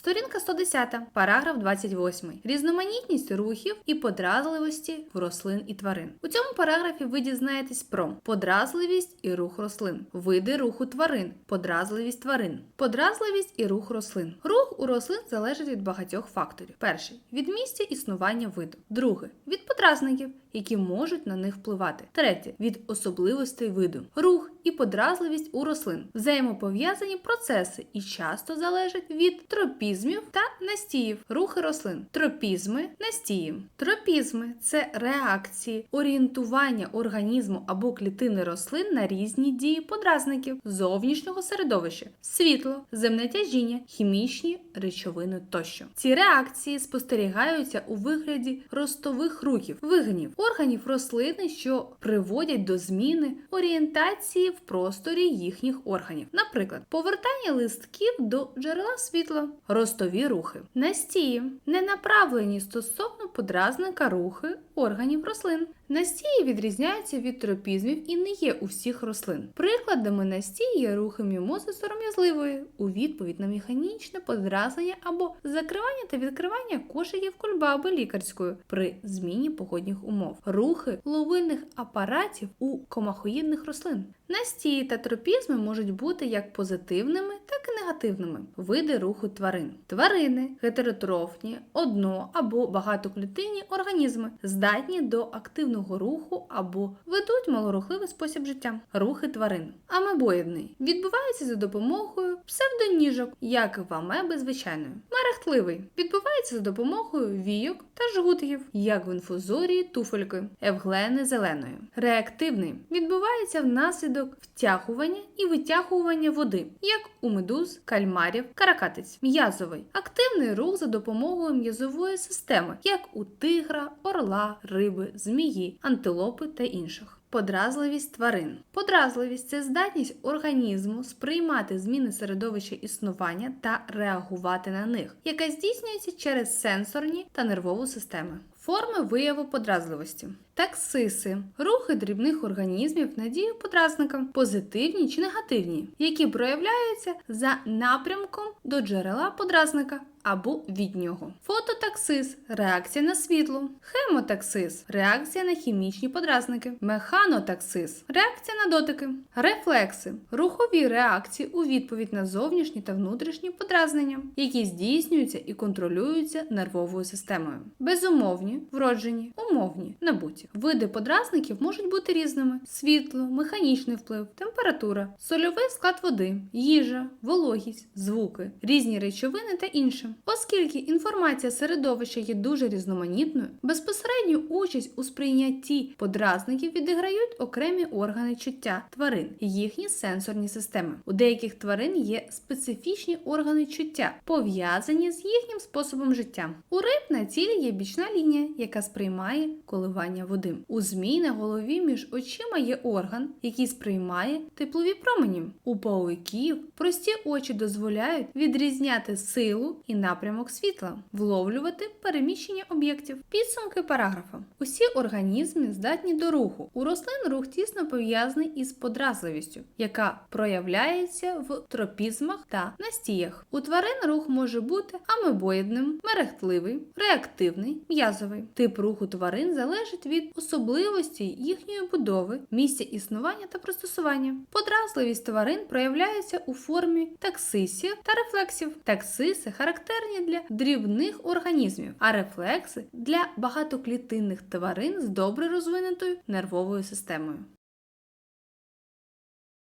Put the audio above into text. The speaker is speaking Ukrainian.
Сторінка 110, параграф 28. Різноманітність рухів і подразливості в рослин і тварин. У цьому параграфі ви дізнаєтесь про подразливість і рух рослин, види руху тварин, подразливість тварин, подразливість і рух рослин. Рух у рослин залежить від багатьох факторів. Перший від місця існування виду. Друге від подразників, які можуть на них впливати. Третє від особливостей виду. Рух і подразливість у рослин взаємопов'язані процеси і часто залежать від тропізмів та настіїв рухи рослин. Тропізми, настії. Тропізми це реакції орієнтування організму або клітини рослин на різні дії подразників зовнішнього середовища, світло, земне тяжіння, хімічні речовини тощо. Ці реакції спостерігаються у вигляді ростових рухів, вигинів, органів рослини, що приводять до зміни орієнтації в просторі їхніх органів. Наприклад, повертання листків до джерела світла, ростові рухи, настії, ненаправлені стосовно подразника рухи органів рослин. Настії відрізняються від тропізмів і не є у всіх рослин. Прикладами настії є рухи мімози сором'язливої у відповідь на механічне подразнення або закривання та відкривання кошиків кульбаби лікарської при зміні погодних умов, рухи ловильних апаратів у комахоїдних рослин. Настії та тропізми можуть бути як позитивними, так і негативними. Види руху тварин. Тварини гетеротрофні, одно або багатоклітинні організми, здатні до активного руху або ведуть малорухливий спосіб життя. Рухи тварин. Амебоїдний відбувається за допомогою псевдоніжок, як в амеби звичайної. Мерехтливий відбувається за допомогою війок та жгутиків, як в інфузорії туфельки, евглени зеленої. Реактивний відбувається внаслідок втягування і витягування води, як у медуз, кальмарів, каракатиць. М'язовий активний рух за допомогою м'язової системи, як у тигра, орла, риби, змії, антилопи та інших. Подразливість тварин. Подразливість це здатність організму сприймати зміни середовища існування та реагувати на них, яка здійснюється через сенсорні та нервову системи. Форми вияву подразливості. Таксиси рухи дрібних організмів на дію подразникам, позитивні чи негативні, які проявляються за напрямком до джерела подразника або від нього. Фототаксис реакція на світло, хемотаксис реакція на хімічні подразники, механотаксис реакція на дотики, рефлекси рухові реакції у відповідь на зовнішні та внутрішні подразнення, які здійснюються і контролюються нервовою системою. Безумовні, вроджені, умовні, набуті. Види подразників можуть бути різними: світло, механічний вплив, температура, сольовий склад води, їжа, вологість, звуки, різні речовини та інше. Оскільки інформація середовища є дуже різноманітною, безпосередню участь у сприйнятті подразників відіграють окремі органи чуття тварин і їхні сенсорні системи. У деяких тварин є специфічні органи чуття, пов'язані з їхнім способом життя. У риб на тілі є бічна лінія, яка сприймає коливання води. У змій на голові між очима є орган, який сприймає теплові промені. У пауків прості очі дозволяють відрізняти силу і напрямок світла, вловлювати переміщення об'єктів. Підсумки параграфа. Усі організми здатні до руху. У рослин рух тісно пов'язаний із подразливістю, яка проявляється в тропізмах та настіях. У тварин рух може бути амебоїдним, мерехтливий, реактивний, м'язовий. Тип руху тварин залежить від особливості їхньої будови, місця існування та пристосування. Подразливість тварин проявляється у формі таксисів та рефлексів. Таксиси характерні для дрібних організмів, а рефлекси для багатоклітинних тварин з добре розвинутою нервовою системою.